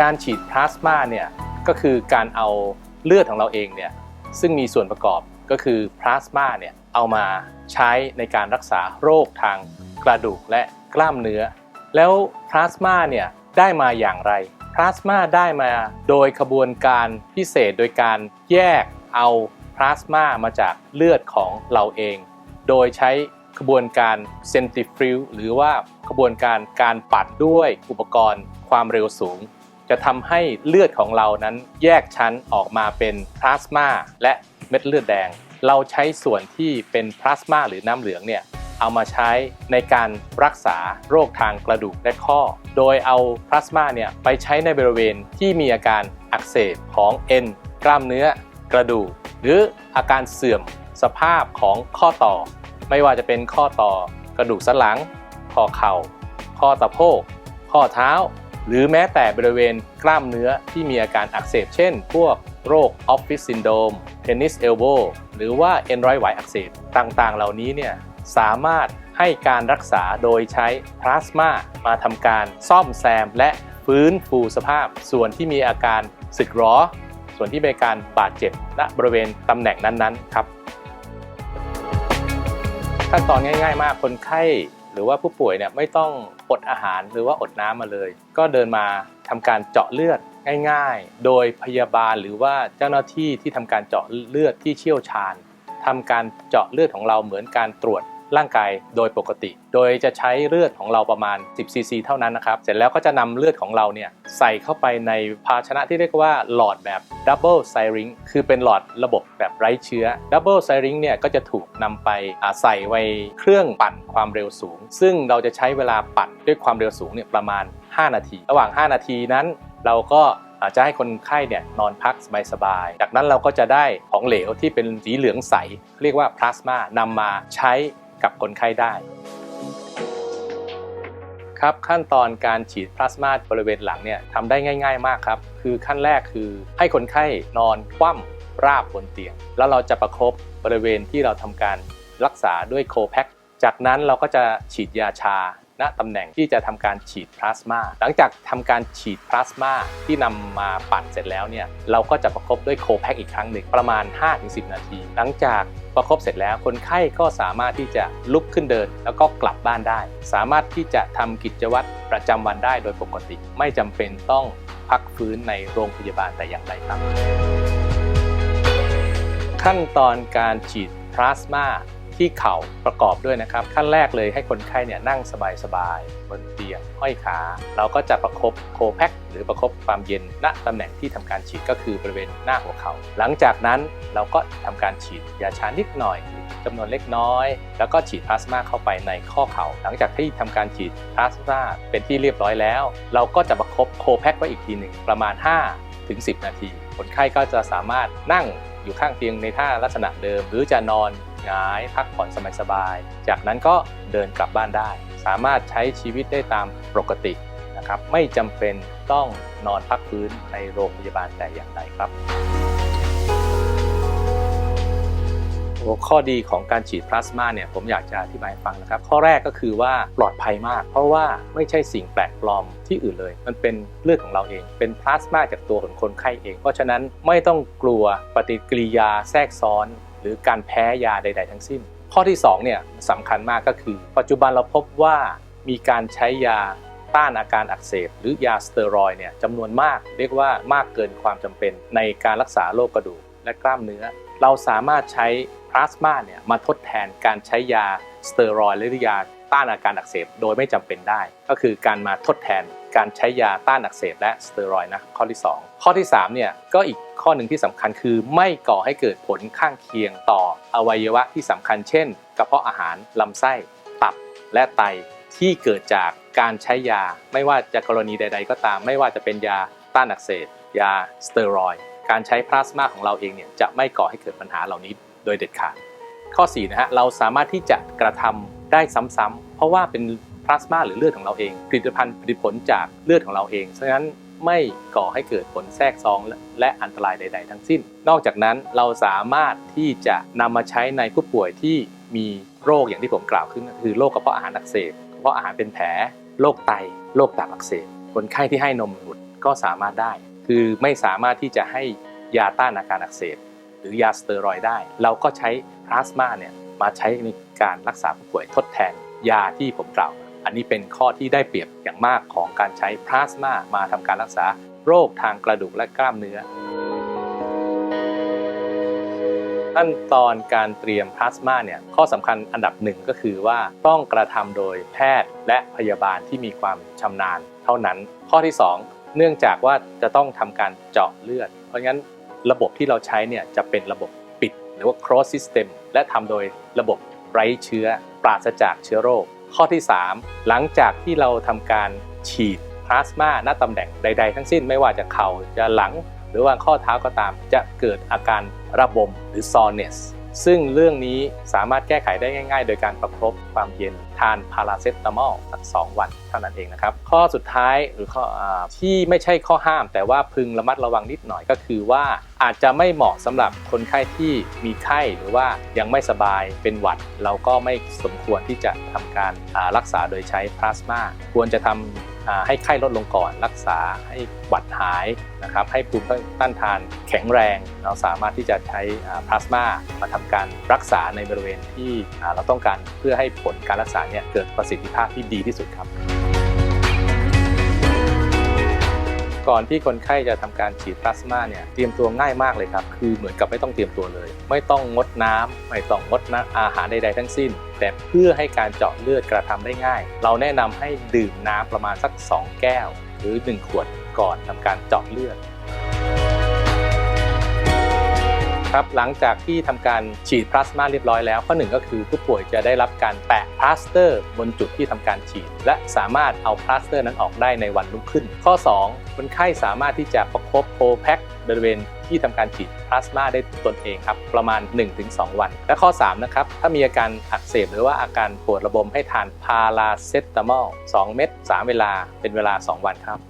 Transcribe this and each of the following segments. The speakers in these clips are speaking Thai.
การฉีดพลาสมาเนี่ยก็คือการเอาเลือดของเราเองเนี่ยซึ่งมีส่วนประกอบก็คือพลาสมาเนี่ยเอามาใช้ในการรักษาโรคทางกระดูกและกล้ามเนื้อ แล้วพลาสมาเนี่ยได้มาอย่างไร พลาสมาได้มาโดยขบวนการพิเศษโดยการแยกเอาพลาสมามาจากเลือดของเราเอง โดยใช้ขบวนการเซนติฟริลหรือว่าขบวนการการปัดด้วยอุปกรณ์ความเร็วสูง จะทำให้เลือดของเรานั้นแยกชั้นออกมาเป็นพลาสมาและเม็ดเลือดแดง เราใช้ส่วนที่เป็นพลาสมาหรือน้ำเหลืองเนี่ยเอามาใช้ในการรักษาโรคทางกระดูกและข้อ โดยเอาพลาสมาเนี่ยไปใช้ในบริเวณที่มีอาการอักเสบของเอ็นกล้ามเนื้อกระดูก หรืออาการเสื่อมสภาพของข้อต่อ ไม่ว่าจะเป็นข้อต่อกระดูกสันหลัง ข้อเข่า ข้อสะโพก ข้อเท้า หรือแม้แต่บริเวณกล้ามเนื้อที่มีอาการอักเสบ เช่น พวกโรคออฟฟิศซินโดมเทนนิสเอลโบหรือว่าเอ็นร้อยไหวอักเสบต่างๆ เหล่านี้เนี่ยสามารถให้การรักษาโดยใช้พลาสมามาทำการซ่อมแซม และฟื้นฟูสภาพ ส่วนที่มีอาการสึกหรอ ส่วนที่มีการบาดเจ็บณบริเวณตำแหน่งนั้นๆครับขั้นตอนง่าย ๆ มากคนไข้ หรือว่าผู้ป่วยเนี่ยไม่ต้องอดอาหารหรือว่าอดน้ำมาเลย ก็เดินมาทำการเจาะเลือดง่ายๆ โดยพยาบาลหรือว่าเจ้าหน้าที่ที่ทำการเจาะเลือดที่เชี่ยวชาญทำการเจาะเลือดของเราเหมือนการตรวจ ร่างกายโดยปกติ โดยจะใช้เลือดของเราประมาณ 10ซีซีเท่านั้นนะครับ เสร็จแล้วก็จะนำเลือดของเราเนี่ยใส่เข้าไปในภาชนะที่เรียกว่าหลอดแบบ Double s i r i n g คือเป็นหลอดระบบแบบไร้เชื้อ Double s i r i n g เนี่ยก็จะถูกนำไปใส่ไว้เครื่องปั่นความเร็วสูง ซึ่งเราจะใช้เวลาปั่นด้วยความเร็วสูงเนี่ยประมาณ 5 นาที ระหว่าง 5 นาทีนั้นเราก็อาจจะให้คนไข้เนี่ยนอนพักสบายๆ จากนั้นเราก็จะได้ของเหลวที่เป็นสีเหลืองใส เรียกว่าพลาสมานำมาใช้ กับคนไข้ได้ ครับขั้นตอนการฉีดพลาสมาบริเวณหลังเนี่ยทำได้ง่าย ๆ มากครับ คือขั้นแรกคือให้คนไข้นอนคว่ำราบบนเตียง แล้วเราจะประครบบริเวณที่เราทำการรักษาด้วยโคแพ็กจากนั้นเราก็จะฉีดยาชา ณตำแหน่งที่จะทำการฉีดพลาสมาหลังจากทำการฉีดพลาสมาที่นำมาปั่นเสร็จแล้วเนี่ยเราก็จะประคบด้วยโคแพ็กอีกครั้งหนึ่งประมาณ 5-10 นาที หลังจากประคบเสร็จแล้วคนไข้ก็สามารถที่จะลุกขึ้นเดิน แล้วก็กลับบ้านได้ สามารถที่จะทำกิจวัตรประจำวันได้โดยปกติ ไม่จำเป็นต้องพักฟื้นในโรงพยาบาลแต่อย่างใดครับ ขั้นตอนการฉีดพลาสมา ที่เข่าประกอบด้วยนะครับ ขั้นแรกเลยให้คนไข้เนี่ยนั่งสบายๆบนเตียงห้อยขา เราก็จะประคบโคแพ็กหรือประคบความเย็นณตำแหน่งที่ทำการฉีดก็คือบริเวณหน้าหัวเขา่าหลังจากนั้นเราก็ทำการฉีดยาชานิดหน่อยจำนวนเล็กน้อย แล้วก็ฉีดพลาสมาเข้าไปในข้อเขา่าหลังจากที่ทำการฉีดพลาสมาเป็นที่เรียบร้อยแล้ว เราก็จะประคบโคแพ็กไว้อีกทีหนึ่งประมาณ 5 ถึง 10 นาที คนไข้ก็จะสามารถนั่งอยู่ข้างเตียงในท่าลักษณะเดิม หรือจะนอน หงายพักผ่อนสบายๆ จากนั้นก็เดินกลับบ้านได้ สามารถใช้ชีวิตได้ตามปกตินะครับ ไม่จำเป็นต้องนอนพักฟื้นในโรงพยาบาลแต่อย่างใดครับข้อดีของการฉีดพลาสมาเนี่ยผมอยากจะอธิบายฟังนะครับ ข้อแรกก็คือว่าปลอดภัยมาก เพราะว่าไม่ใช่สิ่งแปลกปลอมที่อื่นเลย มันเป็นเลือดของเราเอง เป็นพลาสมาจากตัวของคนไข้เอง เพราะฉะนั้นไม่ต้องกลัวปฏิกิริยาแทรกซ้อน หรือการแพ้ยาใด ๆ ทั้งสิ้น ข้อที่2เนี่ยสำคัญมากก็คือ ปัจจุบันเราพบว่ามีการใช้ยาต้านอาการอักเสบ หรือยาสเตียรอยด์เนี่ยจำนวนมาก เรียกว่ามากเกินความจำเป็นในการรักษาโรคกระดูกและกล้ามเนื้อ เราสามารถใช้พลาสมาเนี่ยมาทดแทนการใช้ยาสเตียรอยด์หรือยาต้านอาการอักเสบ โดยไม่จำเป็นได้ ก็คือการมาทดแทน การใช้ยาต้านอักเสบและสเตียรอยนะข้อที่ 2 ข้อที่3เนี่ยก็อีกข้อหนึ่งที่สำคัญคือไม่ก่อให้เกิดผลข้างเคียงต่ออวัยวะที่สำคัญ เช่น กระเพาะอาหารลำไส้ตับและไตที่เกิดจากการใช้ยา ไม่ว่าจะกรณีใด ๆ ก็ตาม ไม่ว่าจะเป็นยาต้านอักเสบยาสเตียรอยการใช้พลาสมาของเราเองเนี่ยจะไม่ก่อให้เกิดปัญหาเหล่านี้โดยเด็ดขาด ข้อ4นะฮะเราสามารถที่จะกระทำได้ซ้ำๆเพราะว่าเป็น ลาสมาหรือเลือดของเราเองผลิตภัณฑ์ผลิตผลจากเลือดของเราเองฉะนั้นไม่ก่อให้เกิดผลแทรกซ้อนและอันตรายใด ๆ ทั้งสิ้น นอกจากนั้นเราสามารถที่จะนำมาใช้ในผู้ป่วยที่มีโรคอย่างที่ผมกล่าวขึ้นก็คือโรคกระเพาะอาหารอักเสบกระเพาะอาหารเป็นแผลโรคไตโรคตับอักเสบคนไข้ที่ให้นมบุตรก็สามารถได้ คือไม่สามารถที่จะให้ยาต้านอาการอักเสบหรือยาสเตียรอยด์ได้ เราก็ใช้พลาสมาเนี่ยมาใช้ในการรักษาผู้ป่วยทดแทนยาที่ผมกล่าวมา อันนี้เป็นข้อที่ได้เปรียบอย่างมากของการใช้พลาสมามาทำการรักษาโรคทางกระดูกและกล้ามเนื้อ ขั้นตอนการเตรียมพลาสมาเนี่ยข้อสำคัญอันดับหนึ่งก็คือว่าต้องกระทำโดยแพทย์และพยาบาลที่มีความชำนาญเท่านั้น ข้อที่ 2 เนื่องจากว่าจะต้องทำการเจาะเลือด เพราะงั้นระบบที่เราใช้เนี่ยจะเป็นระบบปิด หรือว่า cross system และทำโดยระบบไร้เชื้อ ปราศจากเชื้อโรค ข้อที่ 3 หลังจากที่เราทำการฉีดพลาสมาณตำแหน่งใด ๆ ทั้งสิ้นไม่ว่าจะเข่าจะหลัง หรือว่าข้อเท้าก็ตาม จะเกิดอาการระบมหรือ soreness ซึ่งเรื่องนี้สามารถแก้ไขได้ง่าย ๆ โดยการประคบความเย็นทานพาราเซตามอลสัก2วันเท่านั้นเองนะครับ ข้อสุดท้ายหรือข้ออที่ไม่ใช่ข้อห้าม แต่ว่าพึงระมัดระวังนิดหน่อยก็คือว่าอาจจะไม่เหมาะสำหรับคนไข้ที่มีไข้หรือว่ายังไม่สบายเป็นหวัด เราก็ไม่สมควรที่จะทำการรักษาโดยใช้พลาสมาควรจะทำอ่า ให้ไข้ลดลงก่อน รักษาให้หวัดหายนะครับให้ภูมิต้านทานแข็งแรง เราสามารถที่จะใช้พลาสมามาทำการรักษาในบริเวณที่เราต้องการเพื่อให้ผลการรักษาเนี่ยเกิดประสิทธิภาพที่ดีที่สุดครับ ก่อนที่คนไข้จะทำการฉีดพลาสมาเนี่ยเตรียมตัวง่ายมากเลยครับ คือเหมือนกับไม่ต้องเตรียมตัวเลย ไม่ต้องงดน้ำไม่ต้องงดน้ำอาหารใดๆทั้งสิ้น แต่เพื่อให้การเจาะเลือดกระทำได้ง่าย เราแนะนำให้ดื่มน้ำประมาณสัก 2 แก้ว หรือ 1 ขวดก่อนทำการเจาะเลือด ครับหลังจากที่ทำการฉีดพลาสมาเรียบร้อยแล้วข้อหนึ่งก็คือผู้ป่วยจะได้รับการแปะพลาสเตอร์ บนจุดที่ทำการฉีด และสามารถเอาพลาสเตอร์นั้นออกได้ในวันรุ่งขึ้น ข้อ 2 คนไข้สามารถที่จะประคบโพแพ็คบริเวณที่ทำการฉีดพลาสมาได้ตนเองครับประมาณ 1-2 วัน และข้อ 3 นะครับ ถ้ามีอาการอักเสบหรือว่าอาการปวดระบมให้ทานพาราเซตามอล2เม็ด3 เวลาเป็นเวลา 2 วันครับ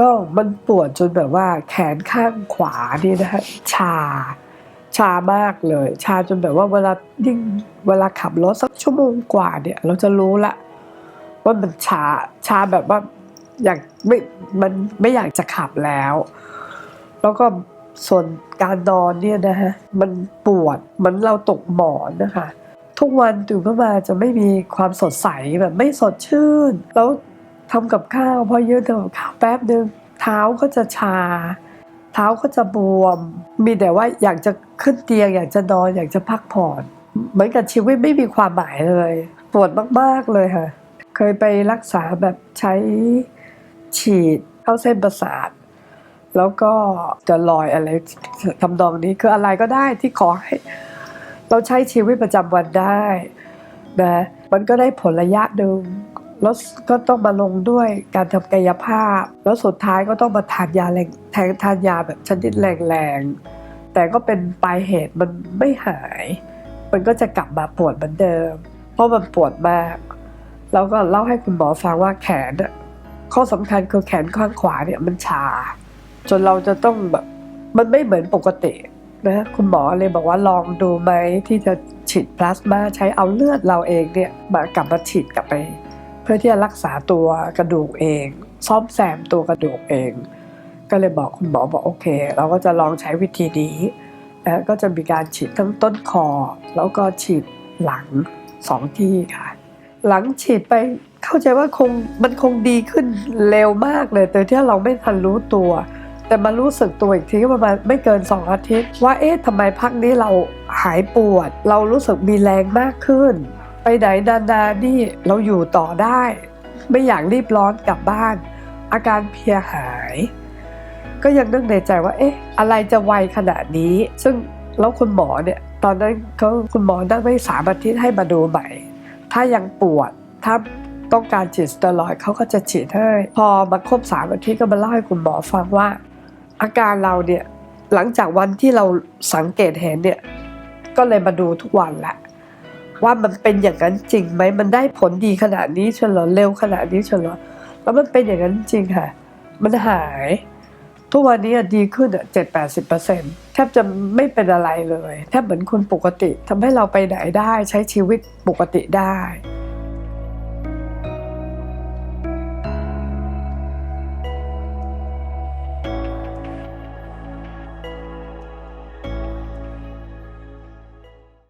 ก็มันปวดจนแบบว่าแขนข้างขวานี่นะฮะชา ชามากเลย ชาจนแบบว่าเวลายิ่งเวลาขับรถสักชั่วโมงกว่าเนี่ย เราจะรู้ละว่ามันชาชาแบบว่าอยากไม่มันไม่อยากจะขับแล้ว แล้วก็ส่วนการนอนเนี่ยนะฮะมันปวดเหมือนเราตกหมอนนะคะ ทุกวันตื่นขึ้นมาจะไม่มีความสดใสแบบไม่สดชื่น แล้ว ทำกับข้าวพอยืนทำกับข้าวแป๊บนึงเท้าก็จะชา เท้าก็จะบวม มีแต่ว่าอยากจะขึ้นเตียง อยากจะนอนอยากจะพักผ่อนเหมือนกับชีวิตไม่มีความหมายเลยปวดมากๆเลยค่ะ เคยไปรักษาแบบใช้ฉีดเข้าเส้นประสาท แล้วก็จะลอยอะไรทำนองนี้คืออะไรก็ได้ที่ขอให้ เราใช้ชีวิตประจำวันได้นะมันก็ได้ผลระยะหนึ่ง แล้วก็ต้องมาลงด้วยการทำกายภาพ แล้วสุดท้ายก็ต้องมาทานยาแรงแทนทานยาแบบชนิดแรงๆ แต่ก็เป็นปลายเหตุมันไม่หาย มันก็จะกลับมาปวดเหมือนเดิม เพราะมันปวดมาก แล้วก็เล่าให้คุณหมอฟังว่าแขนอะข้อสำคัญคือแขนข้างขวาเนี่ยมันชา จนเราจะต้องแบบมันไม่เหมือนปกตินะคุณหมอเลยบอกว่าลองดูไหมที่จะฉีดพลาสมาใช้เอาเลือดเราเองเนี่ยมากลับมาฉีดกลับไป พื่อที่จะรักษาตัวกระดูกเอง ซ่อมแซมตัวกระดูกเอง ก็เลยบอกคุณหมอบอกโอเค เราก็จะลองใช้วิธีนี้นะก็จะมีการฉีดทั้งต้นคอ แล้วก็ฉีดหลังสองที่ค่ะ หลังฉีดไปเข้าใจว่าคงมันคงดีขึ้นเร็วมากเลยแต่ที่เราไม่ทันรู้ตัว แต่มารู้สึกตัวอีกทีก็ประมาณไม่เกิน 2 อาทิตย์ ว่าเอ๊ะทำไมพักนี้เราหายปวด เรารู้สึกมีแรงมากขึ้น ไปไหนนานๆนี่เราอยู่ต่อได้ ไม่อยากรีบร้อนกลับบ้าน อาการเพียหาย ก็ยังนึกในใจว่า เอ๊ะ อะไรจะไวขนาดนี้ ซึ่งแล้วคุณหมอเนี่ย ตอนนั้นเขาคุณหมอนั่งไม่สามอาทิตย์ให้มาดูใหม่ ถ้ายังปวดถ้าต้องการฉีดสเตียรอยเขาก็จะฉีดให้ พอมาครบสามอาทิตย์ก็มาเล่าให้คุณหมอฟังว่า อาการเราเนี่ยหลังจากวันที่เราสังเกตเห็นเนี่ยก็เลยมาดูทุกวันแหละ ว่ามันเป็นอย่างนั้นจริงไหมมันได้ผลดีขนาดนี้เฉลอเร็วขนาดนี้เฉลอแล้วมันเป็นอย่างนั้นจริงค่ะ มันหาย ทุกวันนี้ดีขึ้นอะเจ็ดแปดสิบเปอร์เซ็นต์แทบจะไม่เป็นอะไรเลย แทบเหมือนคนปกติทำให้เราไปไหนได้ใช้ชีวิตปกติได้